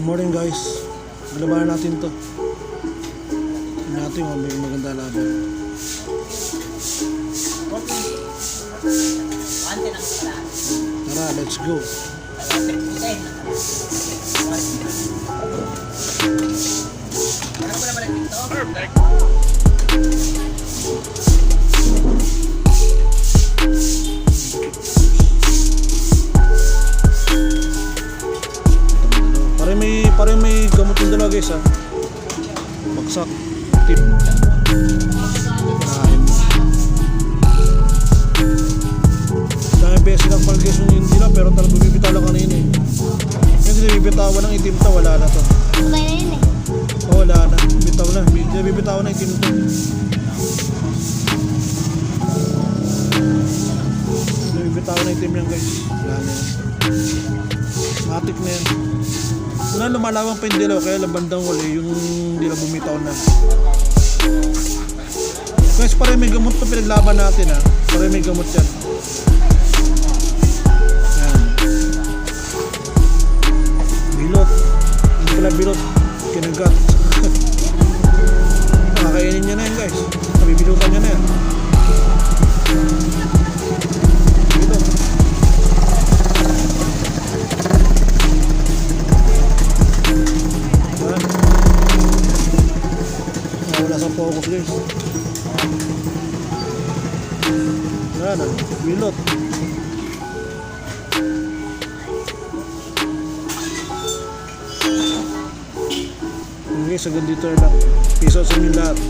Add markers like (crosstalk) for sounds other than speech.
Morning guys. Labanan natin to. Natin kung may maganda laban. Tara, let's go. Ano Pare may pare may gamot yung dalawa guys ha. Baksak. Tip. Kain. Dahil beses ng palges yung hindi lang pero talagang bibitaw lang kanina eh. Hindi bibitawan ng itim to, wala na to. Sabay na yun eh. Oh, wala na. Bitaw na. Hindi bibitawan ng itim to. Hindi bibitawan ng itim yan guys. Wala na yan. Matik na yan. Una lumalawang pa yung dilaw kaya labandang wali yung dilaw bumitaw na. Guys, pare may gamot to pinaglaban natin ha. Pare may gamot yan. Yan. Bilot. Hindi pala bilot. Kinagat. (laughs) Nawala sa focus guys. Ah. Bilot. Yun guys, hanggang dito na. Peace sa inyo lahat.